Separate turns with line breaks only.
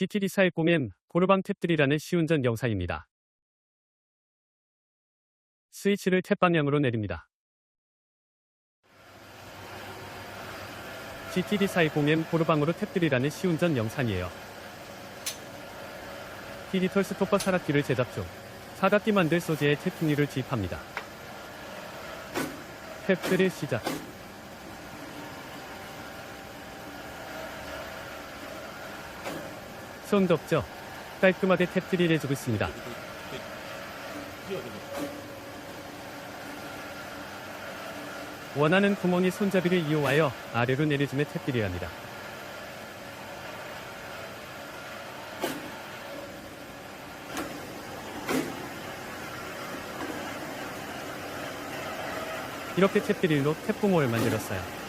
GTD410M 고르방 탭들이라는 시운전 영상입니다. 스위치를 탭 방향으로 내립니다. GTD410M 고르방으로 탭들이라는 시운전 영상이에요. 디지털 스토퍼 사각기를 제작 중 사각기 만들 소재에 태풍리를 주입합니다. 탭들의 시작 손 덥죠? 깔끔하게 탭들이 해주고 있습니다. 원하는 구멍이 손잡이를 이용하여 아래로 내려주면 탭들이 합니다. 이렇게 탭들일로 탭구멍을 만들었어요.